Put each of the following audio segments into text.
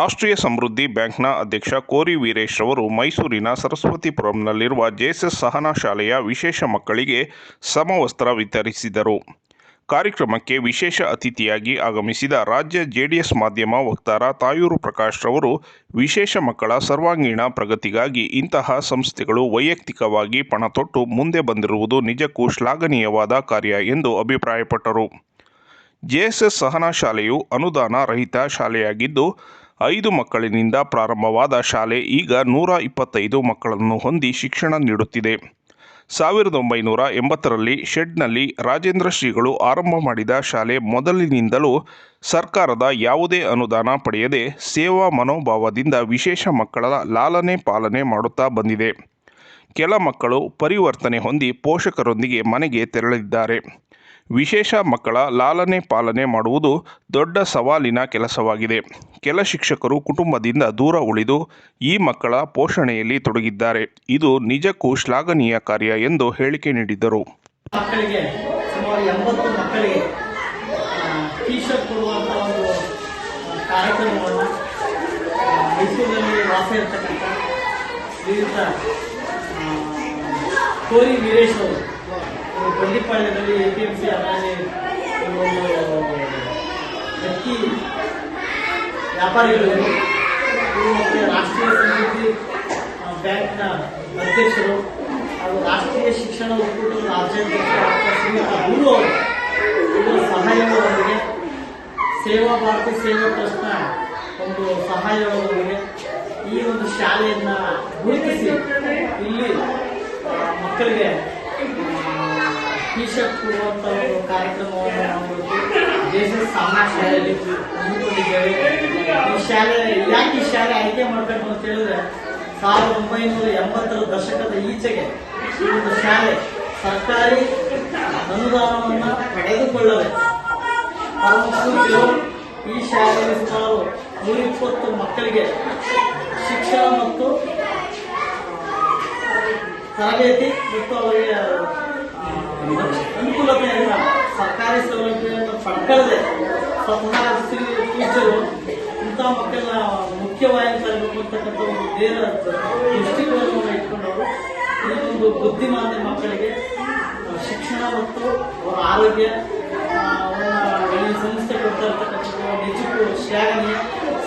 ರಾಷ್ಟ್ರೀಯ ಸಮೃದ್ಧಿ ಬ್ಯಾಂಕ್ನ ಅಧ್ಯಕ್ಷ ಕೋರಿ ವೀರೇಶ್ ಅವರು ಮೈಸೂರಿನ ಸರಸ್ವತಿಪುರಂನಲ್ಲಿರುವ ಜೆಎಸ್ಎಸ್ ಸಹನಾ ಶಾಲೆಯ ವಿಶೇಷ ಮಕ್ಕಳಿಗೆ ಸಮವಸ್ತ್ರ ವಿತರಿಸಿದರು. ಕಾರ್ಯಕ್ರಮಕ್ಕೆ ವಿಶೇಷ ಅತಿಥಿಯಾಗಿ ಆಗಮಿಸಿದ ರಾಜ್ಯ ಜೆಡಿಎಸ್ ಮಾಧ್ಯಮ ವಕ್ತಾರ ತಾಯೂರು ಪ್ರಕಾಶ್ ರವರು ವಿಶೇಷ ಮಕ್ಕಳ ಸರ್ವಾಂಗೀಣ ಪ್ರಗತಿಗಾಗಿ ಇಂತಹ ಸಂಸ್ಥೆಗಳು ವೈಯಕ್ತಿಕವಾಗಿ ಪಣ ತೊಟ್ಟು ಮುಂದೆ ಬಂದಿರುವುದು ನಿಜಕ್ಕೂ ಶ್ಲಾಘನೀಯವಾದ ಕಾರ್ಯ ಎಂದು ಅಭಿಪ್ರಾಯಪಟ್ಟರು. ಜೆಎಸ್ಎಸ್ ಸಹನಾ ಶಾಲೆಯು ಅನುದಾನ ರಹಿತ ಶಾಲೆಯಾಗಿದ್ದು ಐದು ಮಕ್ಕಳಿನಿಂದ ಪ್ರಾರಂಭವಾದ ಶಾಲೆ ಈಗ ನೂರ ಇಪ್ಪತ್ತೈದು ಮಕ್ಕಳನ್ನು ಹೊಂದಿ ಶಿಕ್ಷಣ ನೀಡುತ್ತಿದೆ. ಸಾವಿರದ ಒಂಬೈನೂರ ಎಂಬತ್ತರಲ್ಲಿ ಶೆಡ್ನಲ್ಲಿ ರಾಜೇಂದ್ರ ಶ್ರೀಗಳು ಆರಂಭ ಮಾಡಿದ ಶಾಲೆ ಮೊದಲಿನಿಂದಲೂ ಸರ್ಕಾರದ ಯಾವುದೇ ಅನುದಾನ ಪಡೆಯದೆ ಸೇವಾ ಮನೋಭಾವದಿಂದ ವಿಶೇಷ ಮಕ್ಕಳ ಲಾಲನೆ ಪಾಲನೆ ಮಾಡುತ್ತಾ ಬಂದಿದೆ. ಕೆಲ ಮಕ್ಕಳು ಪರಿವರ್ತನೆ ಹೊಂದಿ ಪೋಷಕರೊಂದಿಗೆ ಮನೆಗೆ ತೆರಳಿದ್ದಾರೆ. ವಿಶೇಷ ಮಕ್ಕಳ ಲಾಲನೆ ಪಾಲನೆ ಮಾಡುವುದು ದೊಡ್ಡ ಸವಾಲಿನ ಕೆಲಸವಾಗಿದೆ. ಕೆಲ ಶಿಕ್ಷಕರು ಕುಟುಂಬದಿಂದ ದೂರ ಉಳಿದು ಈ ಮಕ್ಕಳ ಪೋಷಣೆಯಲ್ಲಿ ತೊಡಗಿದ್ದಾರೆ. ಇದು ನಿಜಕ್ಕೂ ಶ್ಲಾಘನೀಯ ಕಾರ್ಯ ಎಂದು ಹೇಳಿಕೆ ನೀಡಿದರು ಮಕ್ಕಳಿಗೆ, ಸುಮಾರು ಎಂಬತ್ತು ಮಕ್ಕಳಿಗೆ ಟೀ ಶರ್ಟ್ ಕೊಡುವಂಥ ಒಂದು ಕಾರ್ಯಕ್ರಮವನ್ನು ಮೈಸೂರಿನಲ್ಲಿ ವಾಸ ಇರ್ತಕ್ಕಂಥ ಕೋರಿ ವೀರೇಶ್ ಅವರು ಬಂಡಿಪಾಳ್ಯದಲ್ಲಿ ಎ ಪಿ ಎಂ ಸಿ ವ್ಯಕ್ತಿ ವ್ಯಾಪಾರಿಗಳು ಮತ್ತೆ ರಾಷ್ಟ್ರೀಯ ಸಮಿತಿ ಬ್ಯಾಂಕ್ನ ಅಧ್ಯಕ್ಷರು ಹಾಗೂ ರಾಷ್ಟ್ರೀಯ ಶಿಕ್ಷಣ ಒಕ್ಕೂಟದ ರಾಜ್ಯಾಧ್ಯಕ್ಷ ಗುರು ಅವರು ಇವರ ಸೇವಾ ಭಾರತಿ ಸೇವಾ ಟ್ರಸ್ಟ್ನ ಒಂದು ಸಹಾಯವಾದರೆ ಈ ಒಂದು ಶಾಲೆಯನ್ನು ಗುರುತಿಸಿ ಇಲ್ಲಿ ಮಕ್ಕಳಿಗೆ ಟಿ ಶರ್ಟ್ ಕೊಡುವಂಥ ಒಂದು ಕಾರ್ಯಕ್ರಮವನ್ನು ನಾವು ಜೆಎಸ್ಎಸ್ ಸಾಮಾ ಶಾಲೆಯಲ್ಲಿ ಹಮ್ಮಿಕೊಂಡಿದ್ದೇವೆ ಈ ಶಾಲೆ ಯಾಕೆ ಈ ಶಾಲೆ ಆಯ್ಕೆ ಮಾಡಬೇಕು ಅಂತ ಹೇಳಿದ್ರೆ ಸಾವಿರದ ಒಂಬೈನೂರ ಎಂಬತ್ತರ ದಶಕದ ಈಚೆಗೆ ಈ ಒಂದು ಶಾಲೆ ಸರ್ಕಾರಿ ಅನುದಾನವನ್ನು ಪಡೆದುಕೊಳ್ಳದೆ ಈ ಶಾಲೆಯಲ್ಲಿ ಸುಮಾರು ನೂರಿಪ್ಪತ್ತು ಮಕ್ಕಳಿಗೆ ಶಿಕ್ಷಣ ಮತ್ತು ತರಬೇತಿ ಮತ್ತು ಅವರಿಗೆ ಆ, ಅನುಕೂಲತೆಯಿಂದ ಸರ್ಕಾರಿ ಸೌಲಭ್ಯವನ್ನು ಪಡ್ಕೊಳ್ಳದೆ ಸ್ವತಃ ಪೂಜ್ಯರು ಇಂಥ ಮಕ್ಕಳನ್ನ ಮುಖ್ಯವಾಹಿನಿ ತರಬೇಕು ಒಂದು ನೇರ ದೃಷ್ಟಿಕೋನವನ್ನು ಇಟ್ಕೊಂಡವರು. ಈ ಒಂದು ಮಕ್ಕಳಿಗೆ ಶಿಕ್ಷಣ ಮತ್ತು ಅವರ ಆರೋಗ್ಯ ಸಂಸ್ಥೆ ಕೊಡ್ತಾ ಇರ್ತಕ್ಕಂಥದ್ದು ನಿಜಕ್ಕೂ ಶ್ಲಾಘನೀಯ.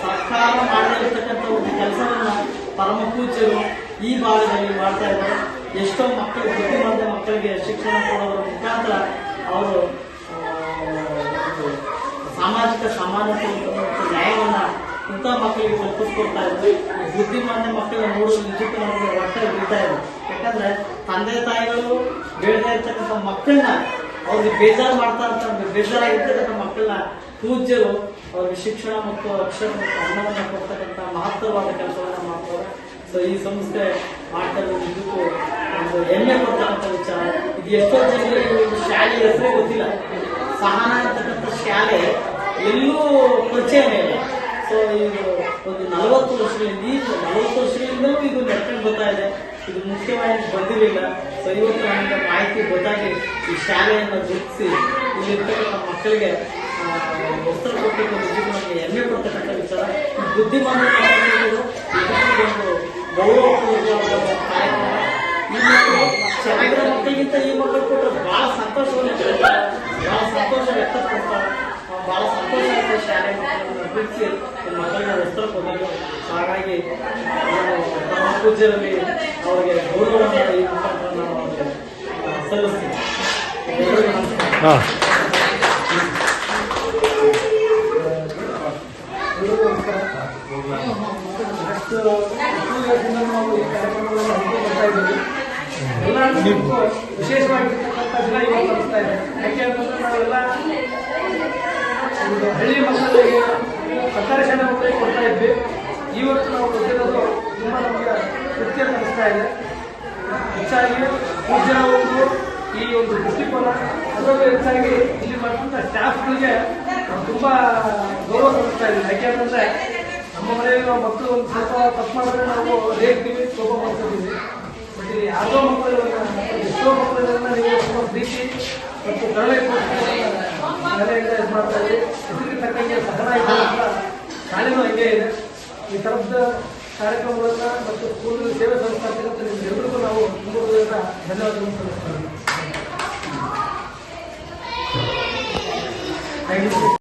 ಸರ್ಕಾರ ಮಾಡಲಿರ್ತಕ್ಕಂಥ ಇರ್ತಕ್ಕಂಥ ಒಂದು ಕೆಲಸವನ್ನು ಪರಮ ಪೂಜ್ಯರು ಈ ಭಾಗದಲ್ಲಿ ಮಾಡ್ತಾ ಇದ್ದಾರೆ. ಎಷ್ಟೋ ಮಕ್ಕಳು ಬುದ್ಧಿವಂತ ಮಕ್ಕಳಿಗೆ ಶಿಕ್ಷಣ ಕೊಡೋದ್ರ ಮುಖಾಂತರ ಅವರು ಸಾಮಾಜಿಕ ಸಮಾನತೆ ನ್ಯಾಯವನ್ನ ಇಂಥ ಮಕ್ಕಳಿಗೆ ಕಲ್ಪಿಸ್ಕೊಡ್ತಾ ಇದ್ರು. ಬುದ್ಧಿಮಾನ್ಯ ಮಕ್ಕಳನ್ನ ನೋಡಲು ನಿಜಕ್ಕೂ ನಮಗೆ ಒಟ್ಟೆ ಬೀಳ್ತಾ ಇದ್ರು ಯಾಕಂದ್ರೆ ತಂದೆ ತಾಯಿಗಳು ಬೇಡದೆ ಇರ್ತಕ್ಕಂಥ ಮಕ್ಕಳನ್ನ ಅವ್ರಿಗೆ ಬೇಜಾರು ಮಾಡ್ತಾ ಇರ್ತಾರೆ ಬೇಜಾರಾಗಿರ್ತಕ್ಕಂಥ ಮಕ್ಕಳನ್ನ ಪೂಜ್ಯರು ಅವ್ರಿಗೆ ಶಿಕ್ಷಣ ಮತ್ತು ಅಕ್ಷರ ಮತ್ತು ಅನ್ನವನ್ನು ಕೊಡ್ತಕ್ಕಂಥ ಮಹತ್ವವಾದ ಕೆಲಸವನ್ನ ಮಾಡ್ತಾರೆ ಸೊ ಈ ಸಂಸ್ಥೆ ಮಾಡ್ತಾ ಇರೋದು ನಿಜಕ್ಕೂ ಒಂದು ಹೆಮ್ಮೆ ಕೊಡ್ತಕ್ಕಂಥ ವಿಚಾರ. ಇದು ಎಷ್ಟೋ ಜನರಿಗೆ ಒಂದು ಶಾಲೆ ಹೆಸರೇ ಗೊತ್ತಿಲ್ಲ. ಸಹನ ಅಂತಕ್ಕಂಥ ಶಾಲೆ ಎಲ್ಲೂ ಪರಿಚಯನೇ ಇಲ್ಲ. ಸೊ ಇದು ಒಂದು ನಲವತ್ತು ವರ್ಷಗಳಿಂದ ಈಗ ನಲವತ್ತು ವರ್ಷಗಳಿಂದಲೂ ಇದು ನೆಟ್ಕೊಂಡು ಬರ್ತಾ ಇದೆ. ಇದು ಮುಖ್ಯವಾಗಿ ಬಂದಿರಲಿಲ್ಲ. ಸೊ ಇವತ್ತು ನನಗೆ ಮಾಹಿತಿ ಗೊತ್ತಾಗಿ ಈ ಶಾಲೆಯನ್ನು ಗುರುತಿಸಿ, ಇಲ್ಲಿರ್ತಕ್ಕಂಥ ಮಕ್ಕಳಿಗೆ ವಸ್ತ್ರ ಕೊಟ್ಟಿದ್ದು ನಮಗೆ ಹೆಮ್ಮೆ ಕೊಡ್ತಕ್ಕಂಥ ವಿಚಾರ. ಬುದ್ಧಿಮಾನ ಒಂದು ಗೌರವಪೂರ್ವಕವಾದ ಮಕ್ಕಳಿಗಿಂತ ಈ ಮಕ್ಕಳು ಕೊಟ್ಟರೆ ಬಹಳ ಸಂತೋಷವನ್ನು. ಬಹಳ ಸಂತೋಷ ವ್ಯಕ್ತಪಡ್ತಾರೆ ಬಹಳ ಸಂತೋಷ ಆಗುತ್ತೆ ಶಾಲೆ ಮಕ್ಕಳನ್ನು ಬಿಡಿಸಿ. ಮಕ್ಕಳನ್ನ ವಸ್ತ್ರ ಕೊಡೋದು ಹಾಗಾಗಿ ನಾನು ಪೂಜೆಯಲ್ಲಿ ಅವರಿಗೆ ಗೌರವವನ್ನು ಈ ಮುಖಾಂತರ ನಾವು ಅವರಿಗೆ ಆ, ವಿಶೇಷವಾಗಿರ್ತಕ್ಕಂಥ ದಿನ ಇವತ್ತು ಯಾಕೆಂತಂದ್ರೆ ನಾವೆಲ್ಲ ಒಂದು ಹಳ್ಳಿ ಮಕ್ಕಳಿಗೆ ಮಕ್ಕಳಿಗೆ ಕೊಡ್ತಾ ಇದ್ವಿ ಇವತ್ತು ನಾವು ಕೊಟ್ಟಿರೋದು ತುಂಬ ನಮಗೆ ತೃಪ್ತಿ ಅಂತ ಅನಿಸ್ತಾ ಇದೆ ಹೆಚ್ಚಾಗಿ ಪೂಜಾ ಒಂದು ಈ ಒಂದು ದೃಷ್ಟಿಕೋನ ಅದರಲ್ಲೂ ಹೆಚ್ಚಾಗಿ ಇಲ್ಲಿ ಬರ್ತಂಥ ಸ್ಟಾಫ್ಗಳಿಗೆ ತುಂಬ ಗೌರವ ಕೊಡಿಸ್ತಾ ಇದ್ದೀವಿ ಯಾಕೆಂತಂದ್ರೆ ನಮ್ಮ ಮನೆಯಲ್ಲಿ ನಾವು ಮಕ್ಕಳು ಒಂದು ಸ್ವಲ್ಪ ತಪ್ಪು ಮಾಡಿದ್ರೆ ನಾವು ರೇಗ್ತೀವಿ ಕೋಪ ಬಟ್ ಇಲ್ಲಿ ಯಾವುದೋ ಮಕ್ಕಳು ಎಷ್ಟೋ ಮಕ್ಕಳನ್ನ ನೀವು ತುಂಬ ಪ್ರೀತಿ ಮತ್ತು ಕರುಣೆ ಶಾಲೆಯಿಂದ ಇದು ಮಾಡ್ತಾರೆ ಇದಕ್ಕೆ ತಕ್ಕಂಗೆ ಸಹನ ಇದೆ. ಹಂಗೆ ಇದೆ. ಈ ಥರದ ಕಾರ್ಯಕ್ರಮಗಳನ್ನು ಮತ್ತು ಕೂಡಲೇ ಸೇವೆ ಸಲ್ಲಿಸ್ತಾ ನಿಮ್ಗೆಲ್ಲರಿಗೂ ನಾವು ತುಂಬುವುದರಿಂದ ಧನ್ಯವಾದಗಳನ್ನು ಸಲ್ಲಿಸ್ತೇವೆ ಥ್ಯಾಂಕ್ ಯು